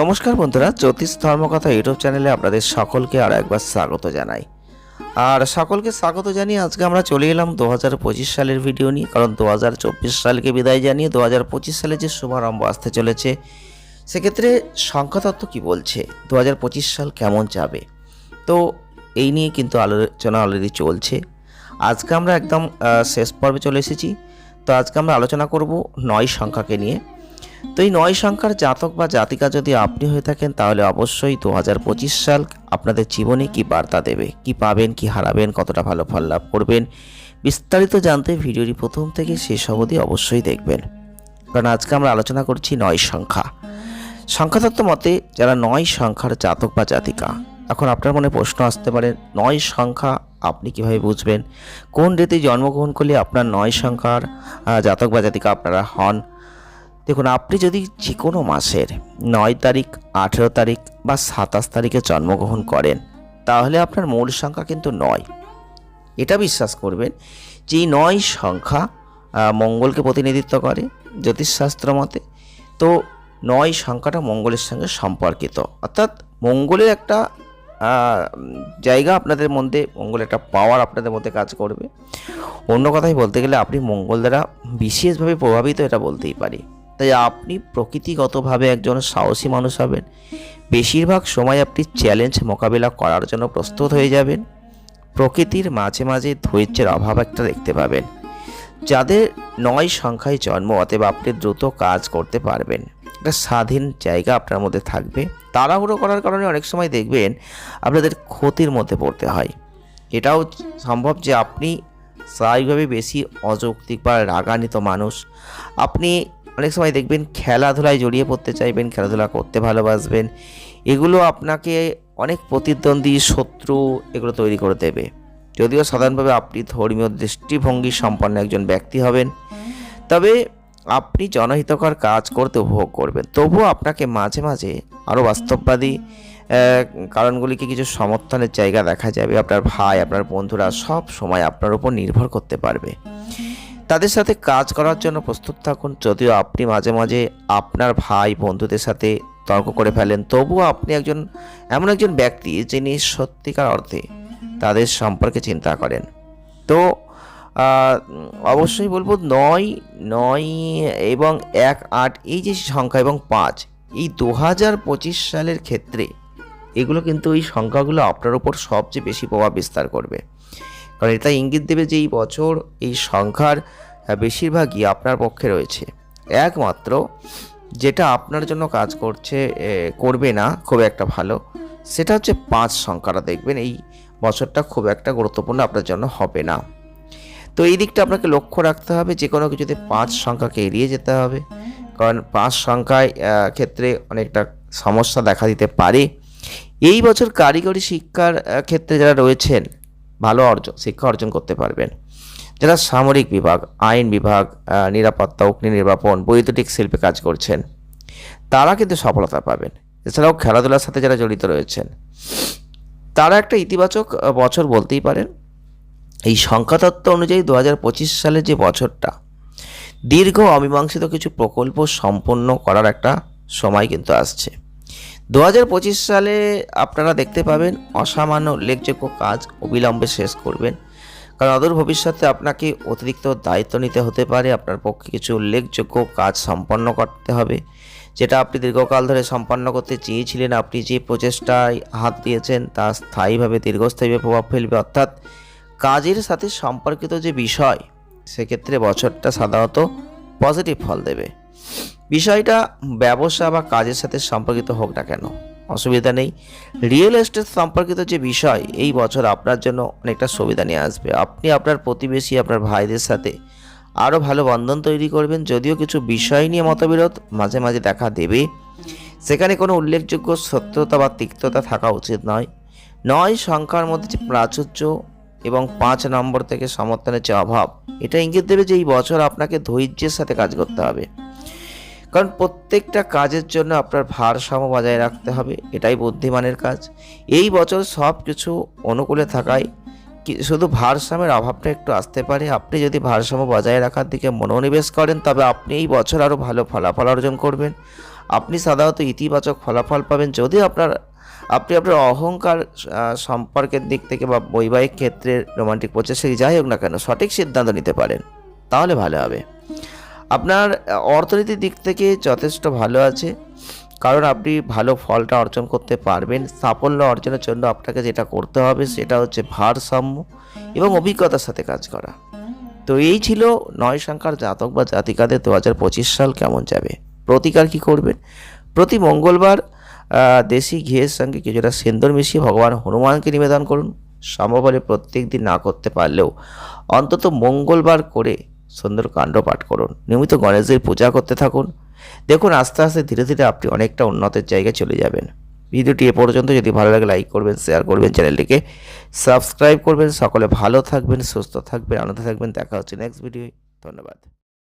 নমস্কার বন্ধুরা, জ্যোতিষ ধর্মকথা ইউটিউব চ্যানেলে আপনাদের সকলকে আর একবার স্বাগত জানাই। আর সকলকে স্বাগত জানিয়ে আজকে আমরা চলে এলাম দু হাজার পঁচিশ সালের ভিডিও নিয়ে, কারণ দু হাজার চব্বিশ সালকে বিদায় জানিয়ে দু হাজার পঁচিশ সালে যে শুভারম্ভ আসতে চলেছে, সেক্ষেত্রে সংখ্যাতত্ত্ব কি বলছে? দু হাজার পঁচিশ সাল কেমন যাবে? তো এই নিয়ে কিন্তু আলোচনা অলরেডি চলছে। আজকে আমরা একদম শেষ পর্বে চলে এসেছি। তো আজকে আমরা আলোচনা করব নয় সংখ্যাকে নিয়ে। তো এই নয় সংখ্যার জাতক বা জাতিকা যদি আপনি হয়ে থাকেন, তাহলে অবশ্যই দু সাল আপনাদের জীবনে কি বার্তা দেবে? কি পাবেন, কি হারাবেন, কতটা ভালো ফল লাভ করবেন? বিস্তারিত জানতে ভিডিওটি প্রথম থেকে শেষ অবধি অবশ্যই দেখবেন। কারণ আজকে আমরা আলোচনা করছি নয় সংখ্যা। সংখ্যাতত্ত্ব মতে যারা নয় সংখ্যার জাতক বা জাতিকা, এখন আপনার মনে প্রশ্ন আসতে পারে, নয় সংখ্যা আপনি কীভাবে বুঝবেন? কোন ডেতে জন্মগ্রহণ করলে আপনার নয় সংখ্যার জাতক বা জাতিকা আপনারা হন? দেখুন, আপনি যদি যে কোনো মাসের নয় তারিখ, আঠেরো তারিখ বা সাতাশ তারিখে জন্মগ্রহণ করেন, তাহলে আপনার মূল সংখ্যা কিন্তু নয়। এটা বিশ্বাস করবেন যে নয় সংখ্যা মঙ্গলকে প্রতিনিধিত্ব করে জ্যোতিষশাস্ত্র মতে। তো নয় সংখ্যাটা মঙ্গলের সঙ্গে সম্পর্কিত। অর্থাৎ মঙ্গলের একটা জায়গা আপনাদের মধ্যে মঙ্গলের একটা পাওয়ার আপনাদের মধ্যে কাজ করবে। অন্য কথায় বলতে গেলে আপনি মঙ্গল দ্বারা বিশেষভাবে প্রভাবিত এটা বলতেই পারি। তাই আপনি প্রকৃতিগতভাবে একজন সাহসী মানুষ হবেন। বেশিরভাগ সময় আপনি চ্যালেঞ্জ মোকাবিলা করার জন্য প্রস্তুত হয়ে যাবেন। প্রকৃতির মাঝে মাঝে ধৈর্যের অভাব একটা দেখতে পাবেন। যাদের নয় সংখ্যায় জন্ম, অতএব আপনি দ্রুত কাজ করতে পারবেন। একটা স্বাধীন জায়গা আপনার মধ্যে থাকবে। তাড়াহুড়ো করার কারণে অনেক সময় দেখবেন আপনাদের ক্ষতির মধ্যে পড়তে হয়। এটাও সম্ভব যে আপনি স্বাভাবিকভাবে বেশি অযৌক্তিক বা রাগান্বিত মানুষ। আপনি অনেক সময় দেখবেন খেলাধুলায় জড়িয়ে পড়তে চাইবেন, খেলাধুলা করতে ভালোবাসবেন। এগুলো আপনাকে অনেক প্রতিদ্বন্দ্বী, শত্রু এগুলো তৈরি করে দেবে। যদিও সাধারণভাবে আপনি ধর্মীয় দৃষ্টিভঙ্গি সম্পন্ন একজন ব্যক্তি হবেন, তবে আপনি জনহিতকর কাজ করতে উপভোগ করবেন। তবুও আপনাকে মাঝে মাঝে আরও বাস্তববাদী কারণগুলিকে কিছু সমর্থনের জায়গা দেখা যাবে। আপনার ভাই, আপনার বন্ধুরা সব সময় আপনার উপর নির্ভর করতে পারবে। তাদের সাথে কাজ করার জন্য প্রস্তুত থাকুন, যদিও আপনি মাঝে মাঝে আপনার ভাই বন্ধুদের সাথে তর্ক করে ফেলেন। তবুও আপনি একজন, এমন একজন ব্যক্তি যিনি সত্যিকার অর্থে তাদের সম্পর্কে চিন্তা করেন। তো অবশ্যই বলব নয় নয় এবং এক, আট, এই যে সংখ্যা এবং পাঁচ, এই দু হাজার পঁচিশ সালের ক্ষেত্রে এগুলো কিন্তু এই সংখ্যাগুলো আপনার উপর সবচেয়ে বেশি প্রভাব বিস্তার করবে। কারণ এটা ইঙ্গিত দেবে যে এই বছর এই সংখ্যার বেশিরভাগই আপনার পক্ষে রয়েছে। একমাত্র যেটা আপনার জন্য কাজ করছে করবে না, খুব একটা ভালো, সেটা হচ্ছে পাঁচ সংখ্যাটা দেখবেন, এই বছরটা খুব একটা গুরুত্বপূর্ণ আপনার জন্য হবে না। তো এই দিকটা আপনাকে লক্ষ্য রাখতে হবে, যে কোনো কিছুতে পাঁচ সংখ্যাকে এড়িয়ে যেতে হবে, কারণ পাঁচ সংখ্যায় ক্ষেত্রে অনেকটা সমস্যা দেখা দিতে পারে। এই বছর কারিগরি শিক্ষার ক্ষেত্রে যারা রয়েছেন ভালো অর্জন, শিক্ষা অর্জন করতে পারবেন। যারা সামরিক বিভাগ, আইন বিভাগ নিরাপত্তা, অগ্নি নির্বাপন, বৈদ্যুতিক শিল্পে কাজ করছেন, তারা কিন্তু সফলতা পাবেন। এছাড়াও খেলাধুলার সাথে যারা জড়িত রয়েছেন, তারা একটা ইতিবাচক বছর বলতেই পারেন। এই সংখ্যাতত্ত্ব অনুযায়ী দু হাজার পঁচিশ সালের যে বছরটা, দীর্ঘ অমীমাংসিত কিছু প্রকল্প সম্পন্ন করার একটা সময় কিন্তু আসছে। দু হাজার পঁচিশ সালে আপনারা দেখতে পাবেন অসামান্য উল্লেখযোগ্য কাজ অবিলম্বে শেষ করবেন। কারণ অদূর ভবিষ্যতে আপনাকে অতিরিক্ত দায়িত্ব নিতে হতে পারে, আপনার পক্ষে কিছু উল্লেখযোগ্য কাজ সম্পন্ন করতে হবে, যেটা আপনি দীর্ঘকাল ধরে সম্পন্ন করতে চেয়েছিলেন, আপনি যে প্রচেষ্টায় হাত দিয়েছেন তা স্থায়ীভাবে দীর্ঘস্থায়ীভাবে প্রভাব ফেলবে। অর্থাৎ কাজের সাথে সম্পর্কিত যে বিষয়, সেক্ষেত্রে বছরটা সাধারণত পজিটিভ ফল দেবে। বিষয়টা ব্যবসা বা কাজের সাথে সম্পর্কিত হোক না কেন, অসুবিধা নেই। রিয়েল এস্টেট সম্পর্কিত যে বিষয়, এই বছর আপনার জন্য অনেকটা সুবিধা নিয়ে আসবে। আপনি আপনার প্রতিবেশী, আপনার ভাইদের সাথে আরও ভালো বন্ধন তৈরি করবেন, যদিও কিছু বিষয় নিয়ে মতবিরোধ মাঝে মাঝে দেখা দেবে। সেখানে কোনো উল্লেখযোগ্য সত্যতা বা তিক্ততা থাকা উচিত নয়। নয় সংখ্যার মধ্যে যে প্রাচুর্য এবং পাঁচ নম্বর থেকে সমর্থনের যে অভাব, এটা ইঙ্গিত দেবে যে এই বছর আপনাকে ধৈর্যের সাথে কাজ করতে হবে। কারণ প্রত্যেকটা কাজের জন্য আপনার ভারসাম্য বজায় রাখতে হবে, এটাই বুদ্ধিমানের কাজ। এই বছর সব কিছু অনুকূলে থাকায় শুধু ভারসাম্যের অভাবটা একটু আসতে পারে। আপনি যদি ভারসাম্য বজায় রাখার দিকে মনোনিবেশ করেন, তবে আপনি এই বছর আরও ভালো ফলাফল অর্জন করবেন। আপনি সাধারণত ইতিবাচক ফলাফল পাবেন। যদি আপনার, আপনি আপনার অহংকার সম্পর্কের দিক থেকে বা বৈবাহিক ক্ষেত্রে রোমান্টিক প্রচেষ্টা, যাই হোক না কেন, সঠিক সিদ্ধান্ত নিতে পারেন, তাহলে ভালো হবে। আপনার অর্থনীতির দিক থেকে যথেষ্ট ভালো আছে। কারণ আপনি ভালো ফলটা অর্জন করতে পারবেন। সাফল্য অর্জনের জন্য আপনাকে যেটা করতে হবে সেটা হচ্ছে ভারসাম্য এবং অভিজ্ঞতার সাথে কাজ করা। তো এই ছিল নয় সংখ্যার জাতক বা জাতিকাদের দু হাজার পঁচিশ সাল কেমন যাবে? প্রতিকার কি করবেন? প্রতি মঙ্গলবার দেশি ঘিয়ের সঙ্গে কিছুটা সেন্দর মিশিয়ে ভগবান হনুমানকে নিবেদন করুন। সম্ভব হলে প্রত্যেক দিন না করতে পারলেও অন্তত মঙ্গলবার করে সুন্দর কাণ্ড পাঠ করুন। নিয়মিত গণেশজির পূজা করতে থাকুন। দেখুন, আস্তে আস্তে ধীরে ধীরে আপনি অনেকটা উন্নতের জায়গায় চলে যাবেন। ভিডিওটি এ পর্যন্ত যদি ভালো লাগে, লাইক করবেন, শেয়ার করবেন চ্যানেলটিকে। সাবস্ক্রাইব করবেন। সকলে ভালো থাকবেন, সুস্থ থাকবেন, আনন্দ থাকবেন। দেখা হচ্ছে নেক্সট ভিডিও ধন্যবাদ।